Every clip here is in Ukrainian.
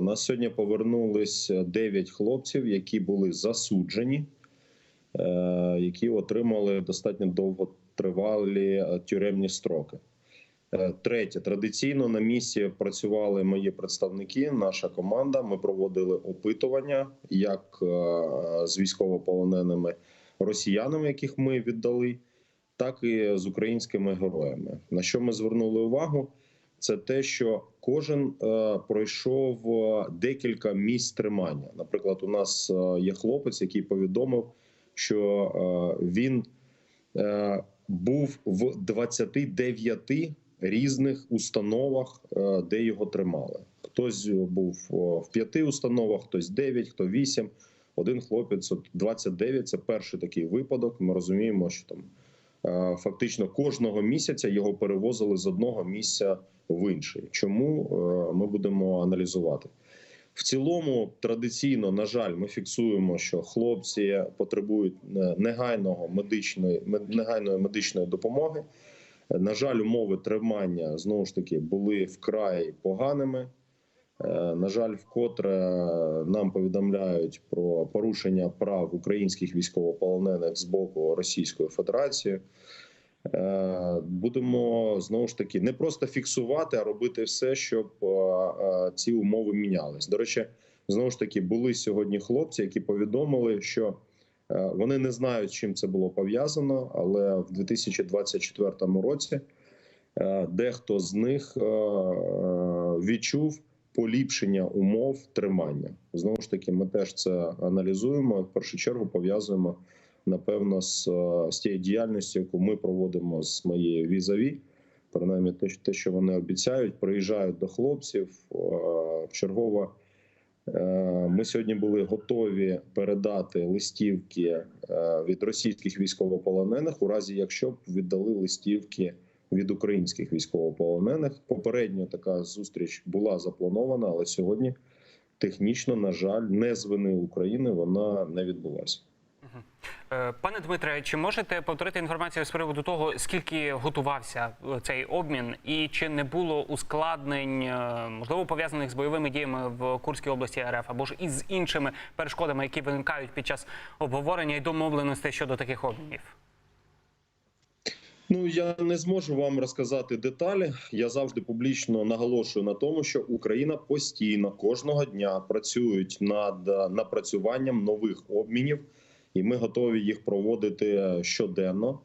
У нас сьогодні повернулись 9 хлопців, які були засуджені, е, які отримали достатньо довготривалі е, тюремні строки. Е, Третє, традиційно на місці працювали мої представники, наша команда. Ми проводили опитування як е, з військовополоненими росіянами, яких ми віддали, так і з українськими героями. На що ми звернули увагу? Це те, що кожен е, пройшов е, декілька місць тримання. Наприклад, у нас е, є хлопець, який повідомив, що він був в 29 різних установах, де його тримали. Хтось був в п'яти установах, хтось 9, хто 8. Один хлопець от 29 – Це перший такий випадок. Ми розуміємо, що там фактично кожного місяця його перевозили з одного місця в інший. Чому е, ми будемо аналізувати? В цілому, традиційно, на жаль, ми фіксуємо, що хлопці потребують е, негайного медичної мед- негайної медичної допомоги. На жаль, умови тримання знову ж таки були вкрай поганими. Е, На жаль, вкотре нам повідомляють про порушення прав українських військовополонених з боку Російської Федерації. Е, Будемо знову ж таки не просто фіксувати, а робити все, щоб е, е, ці умови мінялись. До речі, знову ж таки були сьогодні хлопці, які повідомили, що вони не знають, з чим це було пов'язано, але в 2024 році дехто з них відчув поліпшення умов тримання. Знову ж таки, ми теж це аналізуємо. В першу чергу пов'язуємо напевно з, з тією діяльністю, яку ми проводимо з моєю візаві. Принаймні, те, те, що вони обіцяють, приїжджають до хлопців е, чергово. Е, Ми сьогодні були готові передати листівки е, від російських військовополонених, у разі якщо б віддали листівки від українських військовополонених. Попередньо така зустріч була запланована, але сьогодні технічно, на жаль, не з вини України вона не відбулася. Е, Пане Дмитре, чи можете повторити інформацію з приводу того, скільки готувався цей обмін, і чи не було ускладнень, е, можливо, пов'язаних з бойовими діями в Курській області РФ, або ж із іншими перешкодами, які виникають під час обговорення і домовленостей щодо таких обмінів? Ну я не зможу вам розказати деталі. Я завжди публічно наголошую на тому, що Україна постійно кожного дня працюють над е, напрацюванням нових обмінів, і ми готові їх проводити щоденно.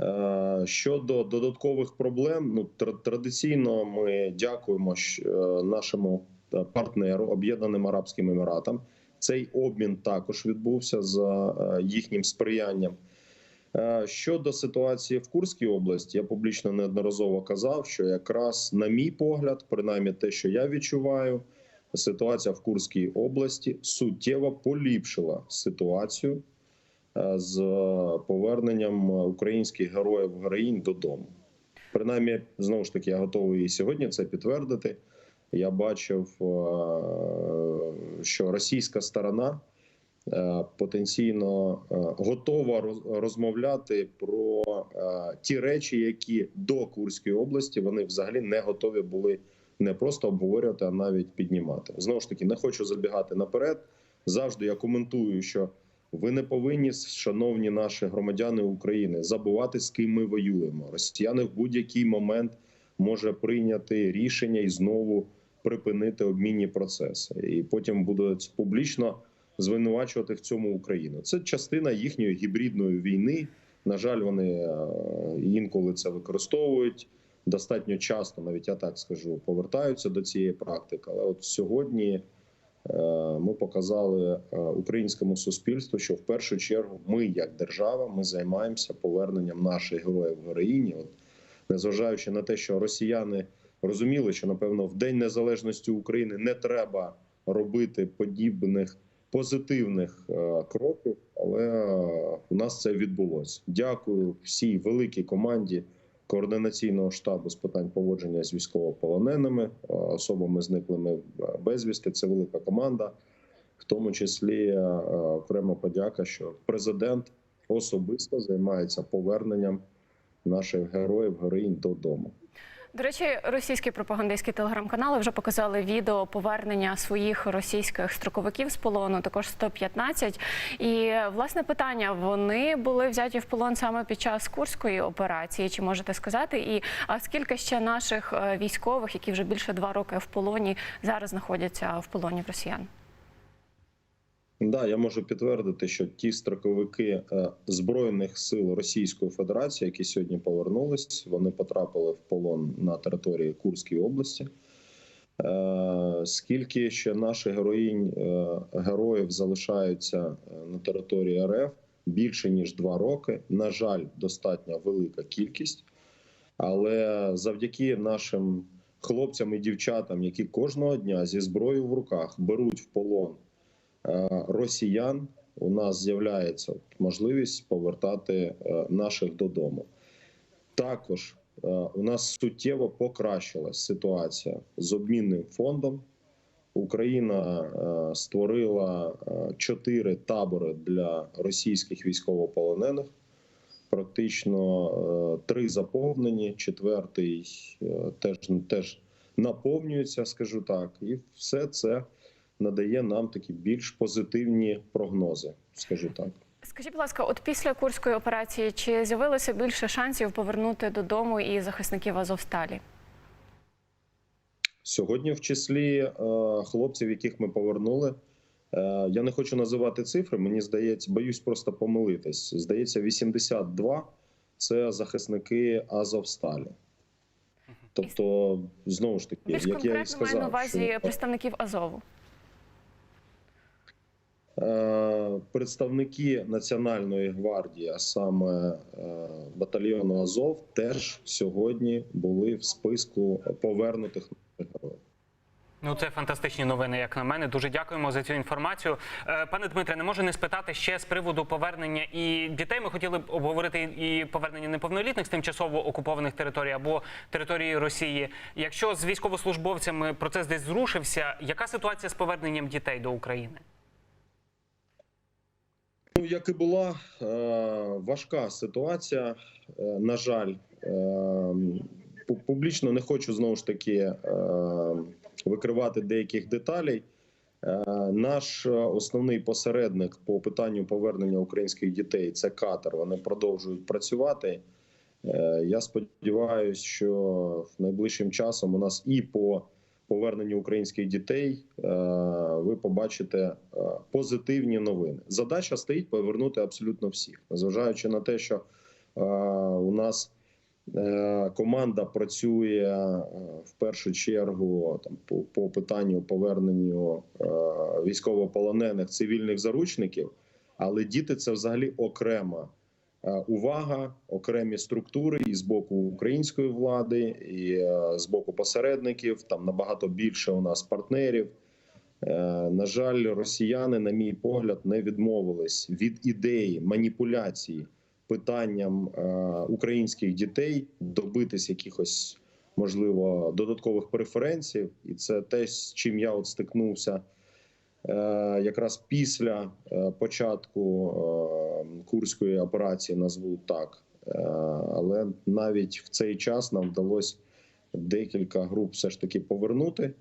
Е, Щодо додаткових проблем, ну традиційно ми дякуємо е, нашому е, партнеру Об'єднаним Арабським Еміратам. Цей обмін також відбувся за е, їхнім сприянням. Е, Щодо ситуації в Курській області, я публічно неодноразово казав, що якраз, на мій погляд, принаймні те, що я відчуваю, ситуація в Курській області суттєво поліпшила ситуацію е, з поверненням українських героїв героїнь додому. Принаймні, знову ж таки, я готовий сьогодні це підтвердити. Я бачив, е, що російська сторона е, потенційно е, готова роз- розмовляти про е, ті речі, які до Курської області вони взагалі не готові були не просто обговорювати, а навіть піднімати. Знову ж таки, не хочу забігати наперед. Завжди я коментую, що ви не повинні, шановні наші громадяни України, забувати з ким ми воюємо. Росіяни в будь-який момент може прийняти рішення і знову припинити обмінні процеси, і потім будуть публічно звинувачувати в цьому Україну. Це частина їхньої гібридної війни. На жаль, вони е, інколи це використовують достатньо часто, навіть я так скажу, повертаються до цієї практики. Але от сьогодні ми показали е, українському суспільству, що в першу чергу ми, як держава, ми займаємося поверненням наших героїв героїні. От, незважаючи на те, що росіяни розуміли, що напевно в День Незалежності України не треба робити подібних позитивних е, кроків, але е, у нас це відбулося. Дякую всій великій команді координаційного штабу з питань поводження з військовополоненими, особами зниклими безвісти. Це велика команда, в тому числі окрема подяка, що президент особисто займається поверненням наших героїв героїнь додому. До речі, російські пропагандистські телеграм-канали вже показали відео повернення своїх російських строковиків з полону, також 115. І власне питання: вони були взяті в полон саме під час курської операції. Чи можете сказати? І а скільки ще наших е, військових, які вже більше два роки в полоні, зараз знаходяться в полоні в росіян? Да, я можу підтвердити, що ті строковики е, збройних сил Російської Федерації, які сьогодні повернулись, вони потрапили в полон на території Курської області. Е, Скільки ще наших героїнь е, героїв залишаються на території РФ більше ніж два роки. На жаль, достатньо велика кількість, але завдяки нашим хлопцям і дівчатам, які кожного дня зі зброєю в руках беруть в полон росіян, у нас з'являється можливість повертати е, наших додому. Також е, у нас суттєво покращилась ситуація з обмінним фондом. Україна е, створила е, чотири табори для російських військовополонених. Практично е, три заповнені, четвертий е, теж, теж наповнюється, скажу так, і все це надає нам такі більш позитивні прогнози, скажу так. Скажіть, будь ласка, от після курської операції чи з'явилося більше шансів повернути додому і захисників Азовсталі? Сьогодні, в числі е, хлопців, яких ми повернули, е, я не хочу називати цифри. Мені здається, боюсь просто помилитись. Здається, 82 – це захисники Азовсталі. Тобто, знову ж таки, Більш як я і конкретно маю на увазі що, представників Азову. Е, представники Національної гвардії, а саме е, батальйону Азов, теж сьогодні були в списку повернутих героїв. Ну, це фантастичні новини, як на мене. Дуже дякуємо за цю інформацію. Е, Пане Дмитре, не можу не спитати ще з приводу повернення і дітей. Ми хотіли б обговорити і повернення неповнолітних з тимчасово окупованих територій або території Росії. Якщо з військовослужбовцями процес десь зрушився, яка ситуація з поверненням дітей до України? Ну, як і була е, важка ситуація, е, на жаль, е, публічно не хочу знову ж таки викривати деяких деталей. Наш основний посередник по питанню повернення українських дітей це Катар. Вони продовжують працювати. Я сподіваюся, що найближчим часом у нас і по поверненню українських дітей е, ви побачите е, позитивні новини. Задача стоїть повернути абсолютно всіх, незважаючи на те, що е, у нас команда працює в першу чергу там по, по питанню поверненню військовополонених цивільних заручників, але діти це взагалі окрема. Е, Увага, окремі структури і з боку української влади, і е, з боку посередників. Там набагато більше у нас партнерів. Е, На жаль, росіяни, на мій погляд, не відмовились від ідеї маніпуляції питанням українських дітей добитись якихось можливо додаткових преференцій, і це те, з чим я от стикнувся якраз після початку курської операції, назву так. Е, Але навіть в цей час нам вдалося декілька груп все ж таки повернути.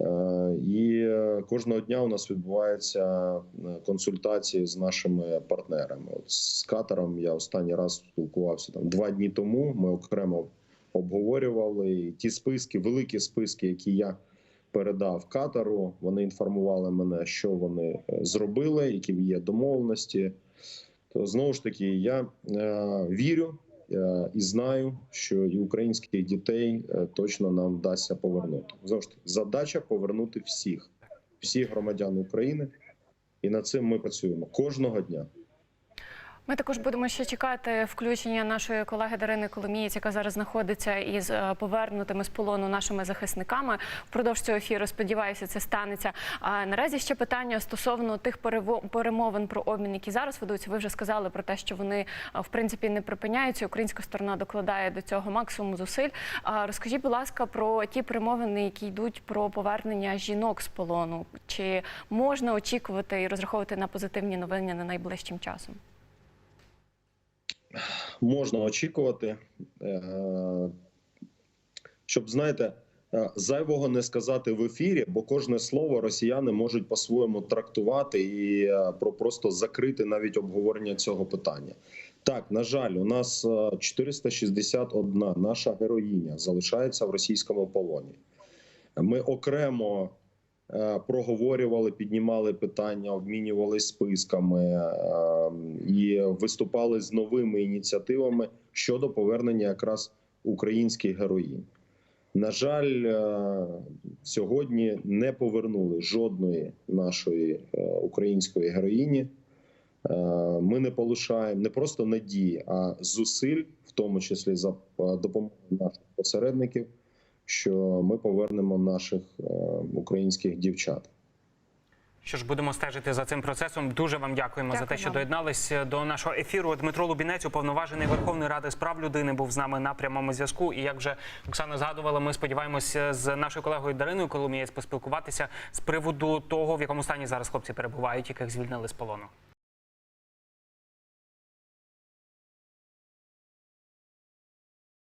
Е, І кожного дня у нас відбуваються е, консультації з нашими партнерами. От з Катаром я останній раз спілкувався там два дні тому. Ми окремо обговорювали і ті списки, великі списки, які я передав Катару. Вони інформували мене, що вони е, зробили, які є домовленості. То знову ж таки, я е, вірю е, і знаю, що і українських дітей точно нам вдасться повернути. Знову ж таки, задача повернути всіх, всіх громадян України, і над цим ми працюємо кожного дня. Ми також будемо ще чекати включення нашої колеги Дарини Коломієць, яка зараз знаходиться із е, повернутими з полону нашими захисниками. Впродовж цього ефіру сподіваюся, це станеться. А наразі ще питання стосовно тих перемовин про обмін, які зараз ведуться. Ви вже сказали про те, що вони е, в принципі не припиняються. Українська сторона докладає до цього максимум зусиль. А розкажіть, будь ласка, про ті перемовини, які йдуть про повернення жінок з полону. Чи можна очікувати і розраховувати на позитивні новини на найближчим часом? Можна очікувати. Е, щоб знаєте. е, Зайвого не сказати в ефірі, бо кожне слово росіяни можуть по-своєму трактувати і е, про просто закрити навіть обговорення цього питання. Так, на жаль, у нас е, 461 наша героїня залишається в російському полоні. Ми окремо проговорювали, піднімали питання, обмінювалися списками е, і виступали з новими ініціативами щодо повернення якраз українських героїнь. На жаль, е, сьогодні не повернули жодної нашої е, української героїні. Е, Ми не полишаємо не просто надії, а зусиль, в тому числі за е, допомогою наших посередників, що ми повернемо наших е, українських дівчат. Що ж, будемо стежити за цим процесом. Дуже вам дякуємо за те, що вам. доєднались до нашого ефіру. Дмитро Лубінець, уповноважений Верховної Ради з прав людини, був з нами на прямому зв'язку. І як вже Оксана згадувала, ми сподіваємося з нашою колегою Дариною Коломієць поспілкуватися з приводу того, в якому стані зараз хлопці перебувають, яких звільнили з полону.